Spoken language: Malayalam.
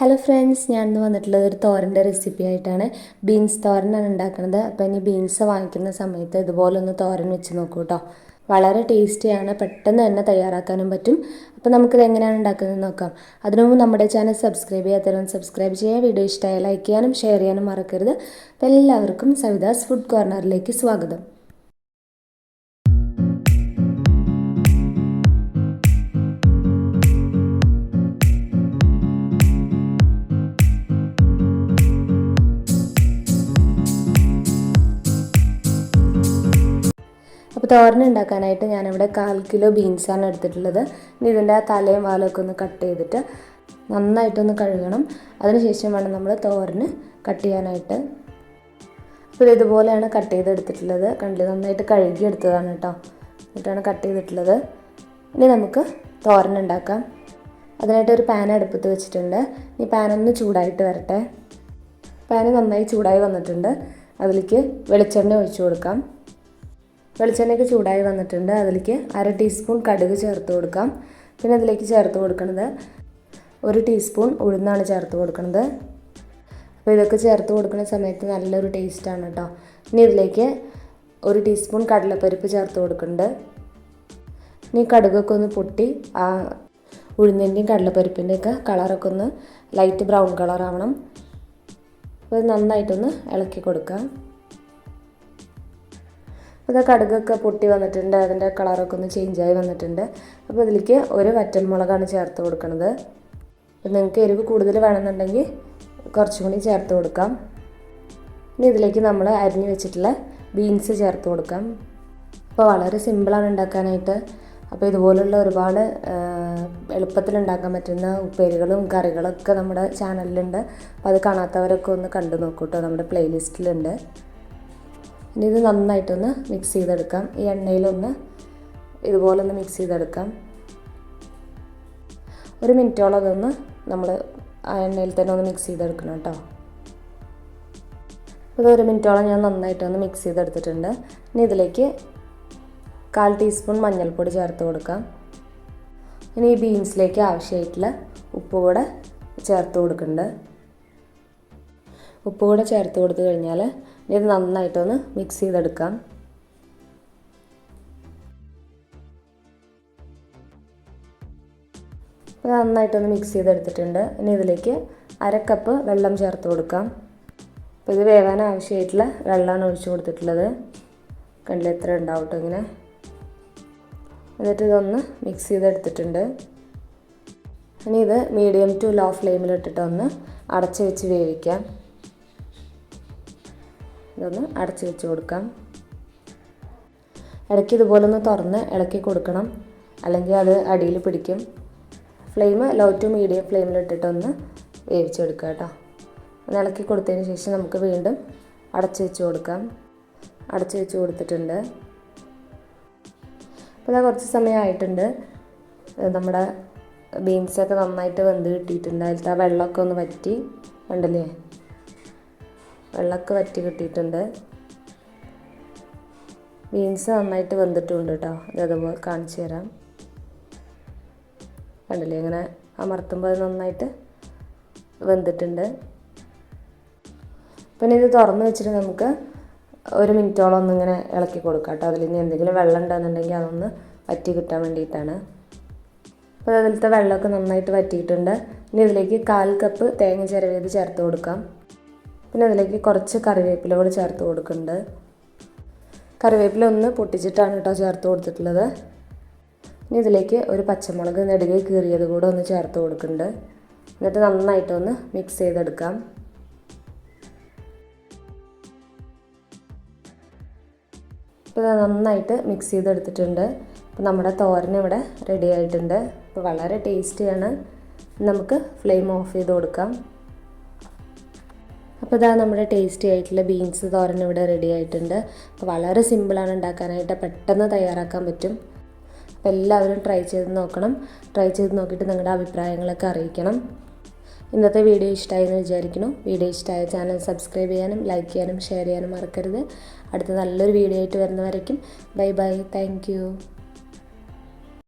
ഹലോ ഫ്രണ്ട്സ് ഞാൻ ഇന്ന് വന്നിട്ടുള്ളത് ഒരു തോരന്റെ റെസിപ്പി ആയിട്ടാണ്. ബീൻസ് തോരനാണ് ഉണ്ടാക്കുന്നത്. അപ്പോൾ ഇനി ബീൻസ് വാങ്ങിക്കുന്ന സമയത്ത് ഇതുപോലെ ഒന്ന് തോരൻ വെച്ച് നോക്കൂ കേട്ടോ വളരെ ടേസ്റ്റിയാണ് പെട്ടെന്ന് തന്നെ തയ്യാറാക്കാനും പറ്റും. അപ്പോൾ നമുക്കിത് എങ്ങനെയാണ് ഉണ്ടാക്കുന്നത് നോക്കാം. അതിനു മുമ്പ് നമ്മുടെ ചാനൽ സബ്സ്ക്രൈബ് ചെയ്യാത്തവരും സബ്സ്ക്രൈബ് ചെയ്യുക. വീഡിയോ ഇഷ്ടമായി ലൈക്ക് ചെയ്യാനും ഷെയർ ചെയ്യാനും മറക്കരുത്. അപ്പോൾ എല്ലാവർക്കും സവിതാസ് ഫുഡ് കോർണറിലേക്ക് സ്വാഗതം. അപ്പോൾ തോരൻ ഉണ്ടാക്കാനായിട്ട് ഞാനിവിടെ കാൽ കിലോ ബീൻസാണ് എടുത്തിട്ടുള്ളത്. ഇതിന്റെ ആ തലയും വാലൊക്കെ ഒന്ന് കട്ട് ചെയ്തിട്ട് നന്നായിട്ടൊന്ന് കഴുകണം. അതിനുശേഷം വേണം നമ്മൾ തോരന് കട്ട് ചെയ്യാനായിട്ട്. അപ്പോൾ ഇത് ഇതുപോലെയാണ് കട്ട് ചെയ്തെടുത്തിട്ടുള്ളത്. കണ്ടില്ല? നന്നായിട്ട് കഴുകി എടുത്തതാണ് കേട്ടോ എന്നിട്ടാണ് കട്ട് ചെയ്തിട്ടുള്ളത്. ഇനി നമുക്ക് തോരൻ ഉണ്ടാക്കാം. അതിനായിട്ട് ഒരു പാൻ അടുപ്പത്ത് വെച്ചിട്ടുണ്ട്. ഈ പാനൊന്ന് ചൂടായിട്ട് വരട്ടെ. പാന് നന്നായി ചൂടായി വന്നിട്ടുണ്ട്. അതിലേക്ക് വെളിച്ചെണ്ണ ഒഴിച്ചു കൊടുക്കാം. വെളിച്ചെണ്ണയൊക്കെ ചൂടായി വന്നിട്ടുണ്ട്. അതിലേക്ക് അര ടീസ്പൂൺ കടുക് ചേർത്ത് കൊടുക്കാം. പിന്നെ അതിലേക്ക് ചേർത്ത് കൊടുക്കുന്നത് ഒരു ടീസ്പൂൺ ഉഴുന്നാണ് ചേർത്ത് കൊടുക്കുന്നത്. അപ്പോൾ ഇതൊക്കെ ചേർത്ത് കൊടുക്കുന്ന സമയത്ത് നല്ലൊരു ടേസ്റ്റാണ് കേട്ടോ ഇനി ഇതിലേക്ക് ഒരു ടീസ്പൂൺ കടലപ്പരിപ്പ് ചേർത്ത് കൊടുക്കുന്നുണ്ട്. ഇനി കടുകൊക്കെ ഒന്ന് പൊട്ടി ആ ഉഴുന്നിന്റെയും കടലപ്പരിപ്പിന്റെയൊക്കെ കളറൊക്കെ ഒന്ന് ലൈറ്റ് ബ്രൗൺ കളറാവണം. അപ്പോൾ നന്നായിട്ടൊന്ന് ഇളക്കി കൊടുക്കാം. അപ്പോൾ കടുകൊക്കെ പൊട്ടി വന്നിട്ടുണ്ട് അതിന്റെ കളറൊക്കെ ഒന്ന് ചേഞ്ചായി വന്നിട്ടുണ്ട്. അപ്പോൾ ഇതിലേക്ക് ഒരു വറ്റൽമുളകാണ് ചേർത്ത് കൊടുക്കുന്നത് നിങ്ങൾക്ക് എരിവ് കൂടുതൽ വേണമെന്നുണ്ടെങ്കിൽ കുറച്ചും കൂടി ചേർത്ത് കൊടുക്കാം. ഇനി ഇതിലേക്ക് നമ്മൾ അരിഞ്ഞു വെച്ചിട്ടുള്ള ബീൻസ് ചേർത്ത് കൊടുക്കാം. അപ്പോൾ വളരെ സിമ്പിളാണ് ഉണ്ടാക്കാനായിട്ട്. അപ്പോൾ ഇതുപോലുള്ള ഒരുപാട് എളുപ്പത്തിൽ ഉണ്ടാക്കാൻ പറ്റുന്ന ഉപ്പേരികളും കറികളൊക്കെ നമ്മുടെ ചാനലിലുണ്ട് അപ്പോൾ അത് കാണാത്തവരൊക്കെ ഒന്ന് കണ്ടു നോക്കൂട്ടോ നമ്മുടെ പ്ലേലിസ്റ്റിലുണ്ട് ഇനി ഇത് നന്നായിട്ടൊന്ന് മിക്സ് ചെയ്തെടുക്കാം. ഈ എണ്ണയിലൊന്ന് ഇതുപോലെ ഒന്ന് മിക്സ് ചെയ്തെടുക്കാം. ഒരു മിനിറ്റോളം അതൊന്ന് നമ്മൾ ആ എണ്ണയിൽ തന്നെ ഒന്ന് മിക്സ് ചെയ്തെടുക്കണം കേട്ടോ. ഇത് ഒരു മിനിറ്റോളം ഞാൻ നന്നായിട്ടൊന്ന് മിക്സ് ചെയ്തെടുത്തിട്ടുണ്ട്. ഇനി ഇതിലേക്ക് കാൽ ടീസ്പൂൺ മഞ്ഞൾപ്പൊടി ചേർത്ത് കൊടുക്കാം. ഇനി ഈ ബീൻസിലേക്ക് ആവശ്യമായിട്ടുള്ള ഉപ്പ് കൂടെ ചേർത്ത് കൊടുക്കുന്നുണ്ട്. ഉപ്പ് കൂടെ ചേർത്ത് കൊടുത്തു കഴിഞ്ഞാൽ ഇത് നന്നായിട്ടൊന്ന് മിക്സ് ചെയ്തെടുക്കാം. നന്നായിട്ടൊന്ന് മിക്സ് ചെയ്തെടുത്തിട്ടുണ്ട്. ഇനി ഇതിലേക്ക് അര കപ്പ് വെള്ളം ചേർത്ത് കൊടുക്കാം. അപ്പോൾ ഇത് വേവാൻ ആവശ്യമായിട്ടുള്ള വെള്ളമാണ് ഒഴിച്ചു കൊടുത്തിട്ടുള്ളത്. കണ്ടില്ല എത്ര ഉണ്ടാവും കേട്ടോ ഇങ്ങനെ. എന്നിട്ട് ഇതൊന്ന് മിക്സ് ചെയ്തെടുത്തിട്ടുണ്ട്. ഇനി ഇത് മീഡിയം ടു ലോ ഫ്ലെയിമിലിട്ടിട്ടൊന്ന് അടച്ച് വെച്ച് വേവിക്കാം. ഇതൊന്ന് അടച്ച് വെച്ച് കൊടുക്കാം. ഇടയ്ക്ക് ഇതുപോലെ ഒന്ന് തുറന്ന് ഇളക്കി കൊടുക്കണം. അല്ലെങ്കിൽ അത് അടിയിൽ പിടിക്കും. ഫ്ലെയിം ലോ ടു മീഡിയം ഫ്ലെയിമിലിട്ടിട്ടൊന്ന് വേവിച്ചെടുക്കുക കേട്ടോ. ഒന്ന് ഇളക്കി കൊടുത്തതിന് ശേഷം നമുക്ക് വീണ്ടും അടച്ച് വെച്ച് കൊടുക്കാം. അടച്ച് വെച്ച് കൊടുത്തിട്ടുണ്ട്. അപ്പോൾ ഇതാ കുറച്ച് സമയമായിട്ടുണ്ട് നമ്മുടെ ബീൻസൊക്കെ നന്നായിട്ട് വെന്ത് കിട്ടിയിട്ടുണ്ട്. അതിലത്തെ ആ വെള്ളമൊക്കെ ഒന്ന് വറ്റി ഉണ്ടല്ലേ വെള്ളമൊക്കെ വറ്റി കിട്ടിയിട്ടുണ്ട്. ബീൻസ് നന്നായിട്ട് വെന്തിട്ടുണ്ട് കേട്ടോ അതതുപോലെ കാണിച്ചു തരാം. കണ്ടില്ലേ? ഇങ്ങനെ അമർത്തുമ്പോൾ അത് നന്നായിട്ട് വെന്തിട്ടുണ്ട്. പിന്നെ ഇത് തുറന്ന് വെച്ചിട്ട് നമുക്ക് ഒരു മിനിറ്റോളം ഒന്നിങ്ങനെ ഇളക്കി കൊടുക്കാം കേട്ടോ അതിൽ ഇനി എന്തെങ്കിലും വെള്ളം ഉണ്ടെന്നുണ്ടെങ്കിൽ അതൊന്ന് വറ്റി കിട്ടാൻ വേണ്ടിയിട്ടാണ്. അപ്പോൾ അതിലത്തെ വെള്ളമൊക്കെ നന്നായിട്ട് വറ്റിയിട്ടുണ്ട്. ഇനി ഇതിലേക്ക് കാൽ കപ്പ് തേങ്ങ ചിരവിയത് ചേർത്ത് കൊടുക്കാം. പിന്നെ അതിലേക്ക് കുറച്ച് കറിവേപ്പില കൂടി ചേർത്ത് കൊടുക്കുന്നുണ്ട്. കറിവേപ്പില ഒന്ന് പൊട്ടിച്ചിട്ടാണ് കേട്ടോ ചേർത്ത് കൊടുത്തിട്ടുള്ളത്. ഇനി ഇതിലേക്ക് ഒരു പച്ചമുളക് നെടുകെ കീറിയത് കൂടെ ഒന്ന് ചേർത്ത് കൊടുക്കുന്നുണ്ട്. എന്നിട്ട് നന്നായിട്ടൊന്ന് മിക്സ് ചെയ്തെടുക്കാം. ഇപ്പോൾ നന്നായിട്ട് മിക്സ് ചെയ്തെടുത്തിട്ടുണ്ട്. അപ്പോൾ നമ്മുടെ തോരൻ ഇവിടെ റെഡി ആയിട്ടുണ്ട്. അപ്പോൾ വളരെ ടേസ്റ്റിയാണ് നമുക്ക് ഫ്ലെയിം ഓഫ് ചെയ്ത് കൊടുക്കാം. അപ്പോൾ ഇതാ നമ്മുടെ ടേസ്റ്റി ആയിട്ടുള്ള ബീൻസ് തോരൻ ഇവിടെ റെഡി ആയിട്ടുണ്ട്. അപ്പോൾ വളരെ സിമ്പിളാണ് ഉണ്ടാക്കാനായിട്ട്. പെട്ടെന്ന് തയ്യാറാക്കാൻ പറ്റും. അപ്പോൾ എല്ലാവരും ട്രൈ ചെയ്ത് നോക്കണം. ട്രൈ ചെയ്ത് നോക്കിയിട്ട് നിങ്ങളുടെ അഭിപ്രായങ്ങളൊക്കെ അറിയിക്കണം. ഇന്നത്തെ വീഡിയോ ഇഷ്ടമായി എന്ന് വിചാരിക്കുന്നു. വീഡിയോ ഇഷ്ടമായ ചാനൽ സബ്സ്ക്രൈബ് ചെയ്യാനും ലൈക്ക് ചെയ്യാനും ഷെയർ ചെയ്യാനും മറക്കരുത്. അടുത്ത നല്ലൊരു വീഡിയോ ആയിട്ട് വരുന്നവരേക്കും. Bye bye thank